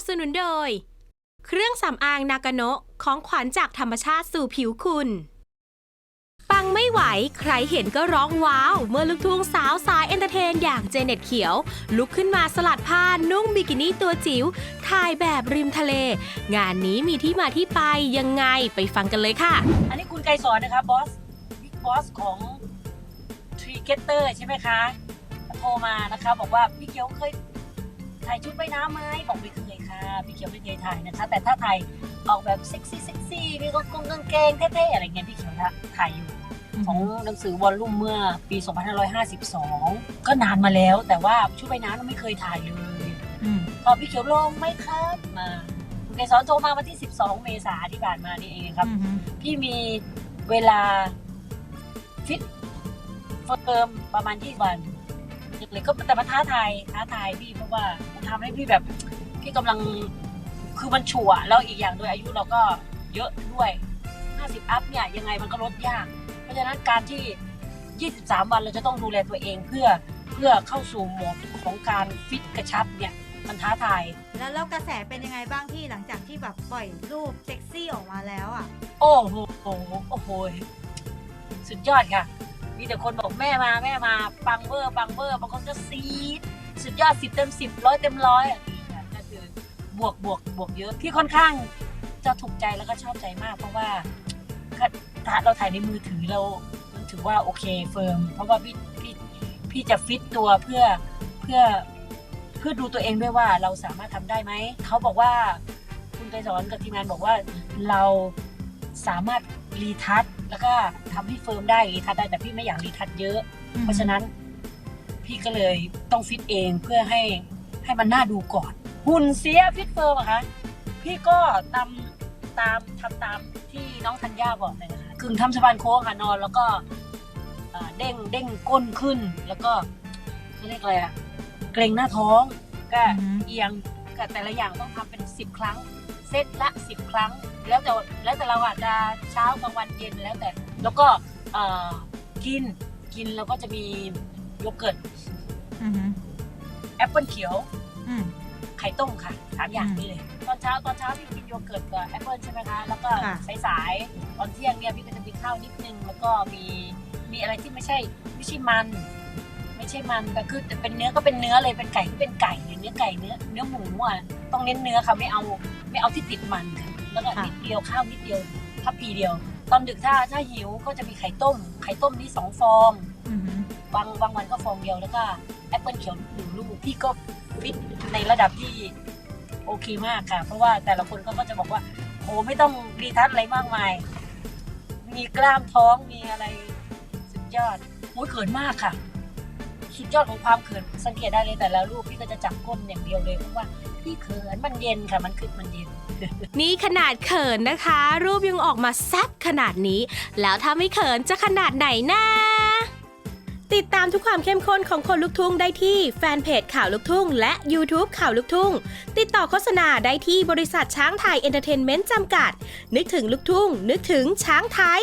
บสนุนโดย เครื่องสำอางนากาโนะของขวัญจากธรรมชาติสู่ผิวคุณ ปังไม่ไหว ใครเห็นก็ร้องว้าว เมื่อลูกทุ่งสาวสายเอนเตอร์เทนอย่างเจเน็ตเขียว ลุกขึ้นมาสลัดผ้านุ่งบิกินี่ตัวจิ๋วถ่ายแบบริมทะเล งานนี้มีที่มาที่ไปยังไงไปฟังกันเลยค่ะ อันนี้คุณไกรสอนนะคะบอสบิ๊กบอสของทรีเกเตอร์ใช่ไหมคะโทรมานะคะ บอกว่าพี่เขียวเคยถ่ายชุดว่ายน้ำไหมบอกไม่เค พี่เขียวไม่เคยถ่ายนะคะ แต่ถ้าถ่ายออกแบบเซ็กซี่เซ็กซี่มีกางกงกางเกงเท่ๆอะไรเงี้ยพี่เขียวถ่ายอยู่ของหนังสือวอลลุ่มเมื่อปี 2552 ก็นานมาแล้ว แต่ว่าชุดว่ายน้ำเราไม่เคยถ่ายเลยพอพี่เขียวลงไหมครับมาคุณไกรสอนโทรมาวันที่ 12 เมษาที่ผ่านมานี่เองครับ พี่มีเวลาฟิตเฟิร์มประมาณ 20 วัน เลยก็แต่มาท้าทายท้าทายพี่เพราะว่ามันทำให้พี่แบบพี่กำลังคือมันชัวร์แล้วอีกอย่างด้วยอายุเราก็เยอะด้วย 50 อัพเนี่ยยังไงมันก็ลดยาก เพราะฉะนั้นการที่ 23 วันเราจะต้องดูแลตัวเองเพื่อเพื่อเข้าสู่โหมดของการฟิตกระชับเนี่ยมันท้าทาย แล้วแล้วกระแสเป็นยังไงบ้างพี่หลังจากที่แบบปล่อยรูปเซ็กซี่ออกมาแล้วอะ โอ้โหโอ้โหสุดยอดค่ะ มีแต่คนบอกแม่มาแม่มาปังเวอร์ปังเวอร์บางคนก็ซีดสุดยอดสิบเต็มสิบร้อยเต็มร้อยอะก็คือบวกบวกบวกเยอะพี่ค่อนข้างจะถูกใจแล้วก็ชอบใจมาก เพราะว่าถ้าเราถ่ายในมือถือเราถือว่าโอเคเฟิร์มเพราะว่าพี่พี่พี่จะฟิตตัวเพื่อเพื่อเพื่อดูตัวเองด้วยว่าเราสามารถทำได้ไหมเขาบอกว่าคุณไกรสอนกับทีมงานบอกว่าเรา สามารถรีทัชแล้วก็ทำให้เฟิร์มได้รีทัชได้แต่พี่ไม่อยากรีทัชเยอะ เพราะฉะนั้น พี่ก็เลยต้องฟิตเองเพื่อให้ให้มันน่าดูก่อน หุ่นเสียฟิตเฟิร์มอะคะพี่ก็ตามตามทำตามที่น้องธัญญาบอกเลยนะคะกึ่งทำสะพานโค้งค่ะนอน แล้วก็เอ่อเด้งเด้งก้นขึ้น แล้วก็เขาเรียกอะไรอะเกรงหน้าท้องก็อือฮึเอียงก็แต่ละอย่างต้องทำเป็นสิบครั้ง เซตละสิบครั้ง แล้วแต่แล้วแต่เราอาจจะเช้ากลางวันเย็นแล้วแต่ แล้วก็เอ่อกินกินแล้วก็จะมีโยเกิร์ตอือหือแอปเปิลเขียว อืม ไข่ต้มค่ะสามอย่างอืมนี้เลย ตอนเช้าตอนเช้าพี่กินโยเกิร์ตกับแอปเปิลใช่ไหมคะ แล้วก็ค่ะ สายๆตอนเที่ยงเนี่ยพี่ก็จะกินข้าวนิดนึง แล้วก็มีมีอะไรที่ไม่ใช่ไม่ใช่มัน ไม่ใช่มันแต่คือแต่เป็นเนื้อก็เป็นเนื้อเลยเป็นไก่ก็เป็นไก่เนื้อไก่เนื้อเนื้อหมูอะต้องเน้นเนื้อค่ะไม่เอาไม่เอาที่ติดมันค่ะ แล้วก็ค่ะ นิดเดียวข้าวนิดเดียวทัพพีเดียว ตอนดึกถ้าถ้าหิวก็จะมีไข่ต้ม ไข่ต้มนี่สองฟอง อือหือบางบางวันก็ฟองเดียวแล้วก็แอปเปิลเขียวหนึ่งลูกพี่ก็ฟิตในระดับที่โอเคมากค่ะ เพราะว่าแต่ละคนเขาก็จะบอกว่าโอ้ไม่ต้องรีทัชอะไรมากมาย มีกล้ามท้องมีอะไรสุดยอดโอ้ยเขินมากค่ะ สุดยอดของความเขินสังเกตได้เลยแต่ละรูปพี่ก็จะจับก้นอย่างเดียวเลยเพราะว่า พี่เขินมันเย็นค่ะมันคือมันเย็น นี่ขนาดเขินนะคะ รูปยังออกมาแซ่บขนาดนี้ แล้วถ้าไม่เขินจะขนาดไหนนะติดตามทุกความเข้มข้นของคนลุกทุ่งได้ที่แฟนเพจข่าวลุกทุ่ง และ YouTube ข่าวลุกทุ่ง ติดต่อโฆษณาได้ที่บริษัทช้างไทยเอนเตอร์เทนเมนต์จำกัด นึกถึงลุกทุ่ง นึกถึงช้างไทย